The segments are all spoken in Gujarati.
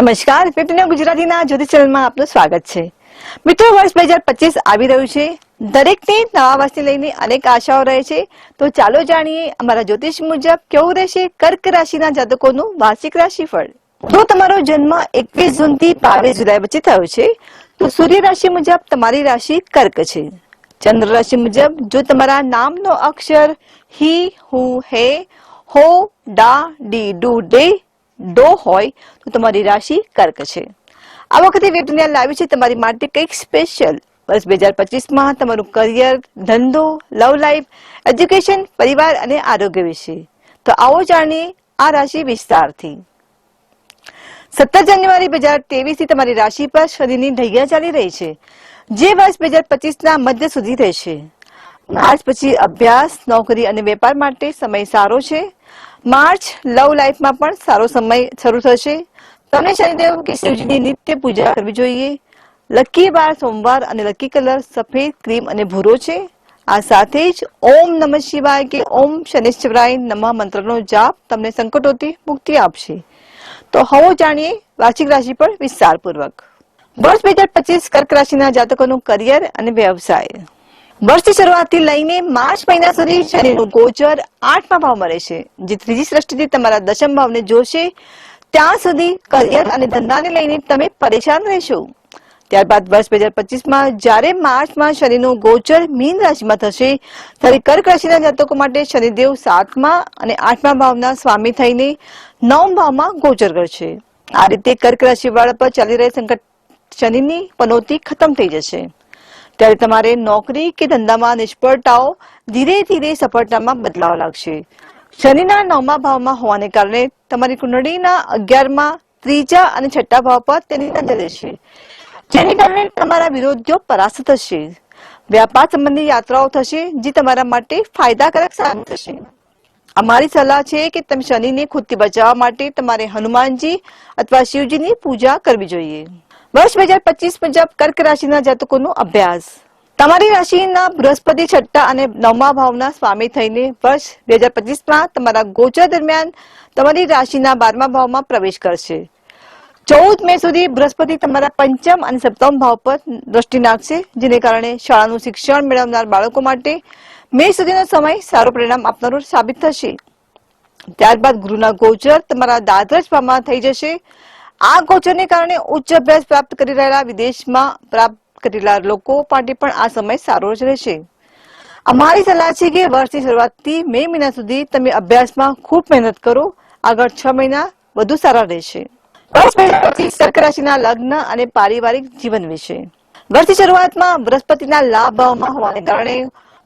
નમસ્કાર ફિટને ગુજરાતીના જ્યોતિષ ચેનલમાં આપનું સ્વાગત છે. મિત્રો, વર્ષ બે આવી રહ્યું છે. દરેકને નવા વર્ષને લઈને અનેક આશાઓ રહે છે. તો ચાલો જાણીએ અમારા જ્યોતિષ મુજબ કેવું રહેશે કર્ક રાશિના જાતકોનું વાર્ષિક રાશિફળ. તો તમારો જન્મ એકવીસ જૂનથી બાવીસ જુલાઈ વચ્ચે થયો છે. તો સૂર્ય રાશિ મુજબ તમારી રાશિ કર્ક છે. ચંદ્ર રાશિ મુજબ જો તમારા નામનો અક્ષર હી, હું, હે, હો, ડા, ડી, ડુ, ડે ડો હોય તો તમારી રાશિ કર્ક છે. આ વખતે વેટનિયા લાવી છે તમારી માટે કંઈક સ્પેશિયલ વર્ષ બે હજાર પચીસમાં તમારું કરિયર ધંધો લવ લાઈફ એજ્યુકેશન પરિવાર અને આરોગ્ય વિશે. તો આવો જાણીએ આ રાશિ વિસ્તારથી. સત્તર જાન્યુઆરી બે હજાર ત્રેવીસથી તમારી રાશિ પર શનિની ઢૈયા ચાલી રહી છે. જે વર્ષ બે હજાર પચીસના મધ્ય સુધી રહેશે. માર્ચ પછી અભ્યાસ, નોકરી અને વેપાર માટે સમય સારો છે. માર્ચ લવ લાઈફમાં પણ સારો સમય શરૂ થશે. તમને શનિદેવ કે શિવજીની નિત્ય પૂજા કરવી જોઈએ. લકી વાર સોમવાર અને લકી કલર સફેદ ક્રીમ અને ભૂરો છે. આ સાથે જ ઓમ નમઃ શિવાય કે ઓમ શનિશ્ચરાય નમઃ મંત્રનો જાપ તમને સંકટોથી મુક્તિ આપશે. તો હવે જાણીએ વાર્ષિક રાશિ પર વિસ્તારપૂર્વક. વર્ષ બે હજાર પચીસ કર્ક રાશિના જાતકોનું કરિયર અને વ્યવસાય. વર્ષની શરૂઆતથી લઈને માર્ચ મહિના સુધી શનિનું ગોચર આઠમા ભાવ મળે છે, જે ત્રીજી સૃષ્ટિથી તમારા દશમ ભાવને જોશે ત્યાં સુધી કરિયર અને ધંધાને લઈને તમે પરેશાન રહેશો. ત્યારબાદ વર્ષ બે હજાર પચીસમાં જ્યારે માર્ચમાં શનિનો ગોચર મીન રાશિમાં થશે, ત્યારે કર્ક રાશિના જાતકો માટે શનિદેવ સાતમા અને આઠમા ભાવના સ્વામી થઈને નવમ ભાવમાં ગોચર કરશે. આ રીતે કર્ક રાશિ વાળા પર ચાલી રહેલ સંકટ શનિની પનોતી ખતમ થઈ જશે. ત્યારે તમારે નોકરી કે ધંધામાં નિષ્ફળતાઓ ધીરે ધીરે સફળતામાં બદલાવ લાગશે. શનિના નવમા ભાવમાં હોવાને કારણે તમારી કુંડળીના અગિયારમાં, ત્રીજા અને છઠ્ઠા ભાવ પર તેની નજર રહેશે. જેને કારણે તમારા વિરોધીઓ પરાસ્ત થશે. વ્યાપાર સંબંધી યાત્રાઓ થશે, જે તમારા માટે ફાયદાકારક સાબિત થશે. અમારી સલાહ છે કે તમે શનિને ખુદથી બચાવવા માટે તમારે હનુમાનજી અથવા શિવજીની પૂજા કરવી જોઈએ. વર્ષ બે હજાર પચીસ મુજબ કર્ક રાશિના જાતકોનો અભ્યાસ. તમારી રાશિના બૃહસ્પતિ છઠ્ઠા અને નવમા ભાવના સ્વામી થઈને વર્ષ બે હજાર પચીસમાં તમારા ગોચર દરમિયાન તમારી રાશિના બારમા ભાવમાં પ્રવેશ કરશે. ચૌદ મે સુધી બૃહસ્પતિ તમારા પંચમ અને સપ્તમ ભાવ પર દ્રષ્ટિ નાખશે, જેને કારણે શાળાનું શિક્ષણ મેળવનાર બાળકો માટે મે સુધીનો સમય સારું પરિણામ આપનારું સાબિત થશે. ત્યારબાદ ગુરુના ગોચર તમારા દાદરજ ભાવમાં થઈ જશે. આ ગોચરને કારણે ઉચ્ચ અભ્યાસ પ્રાપ્ત કરી રહેલા વિદેશમાં પ્રાપ્ત કરેલા લોકો માટે પણ આ સમય સારો જ રહેશે. અમારી સલાહ છે કે વર્ષની શરૂઆતથી મે મહિના સુધી તમે અભ્યાસમાં ખૂબ મહેનત કરો. આગળ છ મહિના વધુ સારા રહેશે. કર્ક રાશિના લગ્ન અને પારિવારિક જીવન વિશે. વર્ષની શરૂઆતમાં બૃહસ્પતિના લાભ હોવાને કારણે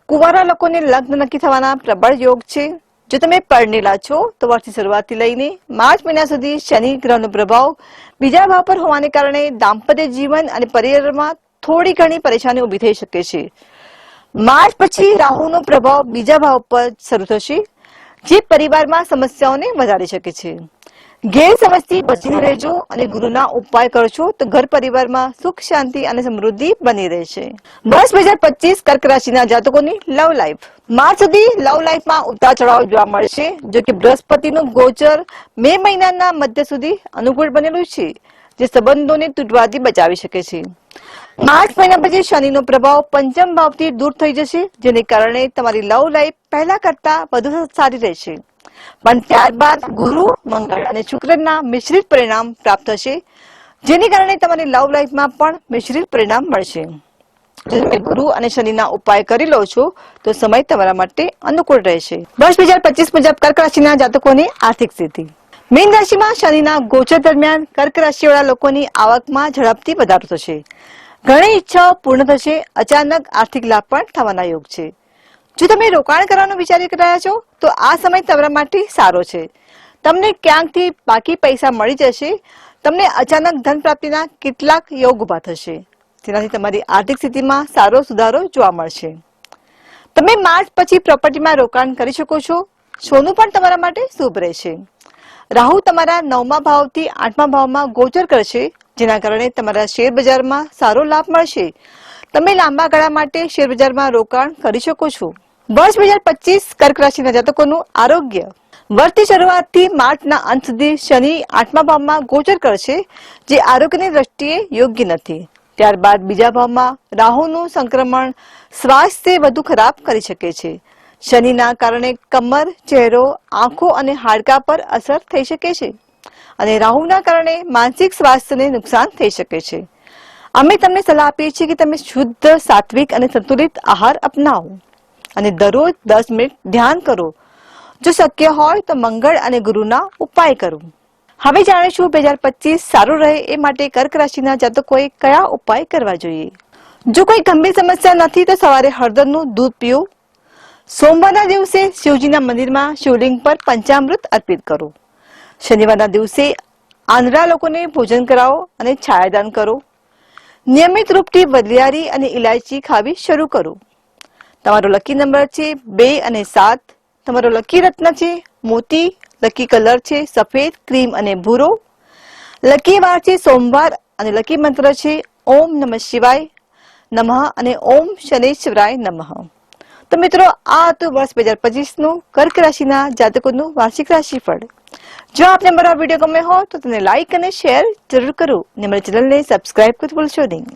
કુંવારા લોકોને લગ્ન નક્કી થવાના પ્રબળ યોગ છે. જો તમે પરણેલા છો, તો વર્ષની શરૂઆતથી લઈને માર્ચ મહિના સુધી શનિ ગ્રહનો પ્રભાવ બીજા ભાવ પર હોવાને કારણે દાંપત્ય જીવન અને પરિવારમાં થોડી ઘણી પરેશાની ઊભી થઈ શકે છે. માર્ચ પછી રાહુનો પ્રભાવ બીજા ભાવ પર શરૂ થશે, જે પરિવારમાં સમસ્યાઓને વધારી શકે છે. ગેરસમજથી બચીને રહેજો અને ગુરુના ઉપાય કરશો તો ઘર પરિવારમાં સુખ, શાંતિ અને સમૃદ્ધિ બની રહેશે. વર્ષ બે હજાર પચીસ કર્ક રાશિના જાતકોની લવ લાઈફ. માર્ચ સુધી લવ લાઈફમાં ઉતાર ચઢાવ જોવા મળશે, જો કે બૃહસ્પતિનું ગોચર મે મહિનાના મધ્ય સુધી અનુકૂળ બનેલું છે, જે સંબંધોને તૂટવાથી બચાવી શકે છે. માર્ચ મહિના પછી શનિનો પ્રભાવ પંચમ ભાવથી દૂર થઈ જશે, જેને કારણે તમારી લવ લાઈફ પહેલા કરતા વધુ સારી રહેશે. પણ ત્યારબાદ ગુરુ, મંગળ અને શુક્રના મિશ્રિત પરિણામ પ્રાપ્ત થશે, જેને કારણે તમારી લવ લાઈફમાં પણ મિશ્રિત પરિણામ મળશે. ગુરુ અને શનિના ઉપાય કરી લો છો, તો સમય તમારા માટે અનુકૂળ રહેશે. વર્ષ બે હજાર પચીસ મુજબ કર્ક રાશિના જાતકોની આર્થિક સ્થિતિ. મીન રાશિમાં શનિના ગોચર દરમિયાન કર્ક રાશિવાળા લોકોની આવકમાં ઝડપથી વધારો થશે. ઘણી ઈચ્છાઓ પૂર્ણ થશે, અચાનક આર્થિક લાભ પણ થવાના યોગ છે. જો તમે રોકાણ કરવાનું વિચારી રહ્યા છો, તો આ સમય તમારા માટે સારો છે. તમને ક્યાંકથી બાકી પૈસા મળી જશે, તમને અચાનક ધન પ્રાપ્તિના કેટલાક યોગ ઊભા થશે. તેનાથી તમારી આર્થિક સ્થિતિમાં સારો સુધારો જોવા મળશે. તમે માર્ચ પછી પ્રોપર્ટીમાં રોકાણ કરી શકો છો. સોનું પણ તમારા માટે શુભ રહેશે. રાહુ તમારા નવમા ભાવથી આઠમા ભાવમાં ગોચર કરશે, જેના કારણે તમારા શેર બજારમાં સારો લાભ મળશે. તમે લાંબા ગાળા માટે શેર બજારમાં રોકાણ કરી શકો છો. વર્ષ બે હજાર પચીસ કર્ક રાશિના જાતકોનું આરોગ્ય. વર્ષની શરૂઆતથી માર્ચના અંત સુધી શનિ આઠમા ભાવમાં ગોચર કરશે, જે આરોગ્યની દ્રષ્ટિએ યોગ્ય નથી. ત્યારબાદ બીજા ભાવમાં રાહુનું સંક્રમણ સ્વાસ્થ્ય વધુ ખરાબ કરી શકે છે. શનિના કારણે કમર, ચહેરો, આંખો અને હાડકા પર અસર થઈ શકે છે અને રાહુના કારણે માનસિક સ્વાસ્થ્યને નુકસાન થઈ શકે છે. અમે તમને સલાહ આપીએ છીએ કે તમે શુદ્ધ, સાત્વિક અને સંતુલિત આહાર અપનાવો. અને દરરોજ દસ મિનિટ ધ્યાન કરો. જો શક્ય હોય તો મંગળ અને ગુરુના ઉપાય કરો. હવે જાણીશું બે હજાર પચીસ સારું રહે એ માટે કર્ક રાશિના જાતકોએ કયા ઉપાય કરવા જોઈએ. જો કોઈ ગંભીર સમસ્યા નથી તો સવારે હળદરનું દૂધ પીવું સોમવારના દિવસે શિવજીના મંદિરમાં શિવલિંગ પર પંચામૃત અર્પિત કરો. શનિવારના દિવસે આંધળા લોકોને ભોજન કરાવો અને છાયાદાન કરો. નિયમિત રૂપથી વદલિયારી અને ઇલાયચી ખાવી શરૂ કરો. તમારો લકી નંબર છે બે અને સાત. તમારો લકી રત્ન છે મોતી, લકી કલર છે સફેદ, ક્રીમ અને ભૂરો. લકી વાર છે સોમવાર અને લકી મંત્ર છે ઓમ નમઃ શિવાય નમઃ અને ઓમ શનેશ્વરાય નમઃ. તો મિત્રો, આ હતું વર્ષ બે હજાર પચીસનું કર્ક રાશિના જાતકોનું વાર્ષિક રાશિફળ. જો આપને મારો વીડિયો ગમે હો તો તેને લાઈક અને શેર જરૂર કરો અને મારી ચેનલને સબસ્ક્રાઇબ કરવું ભૂલશો નહીં.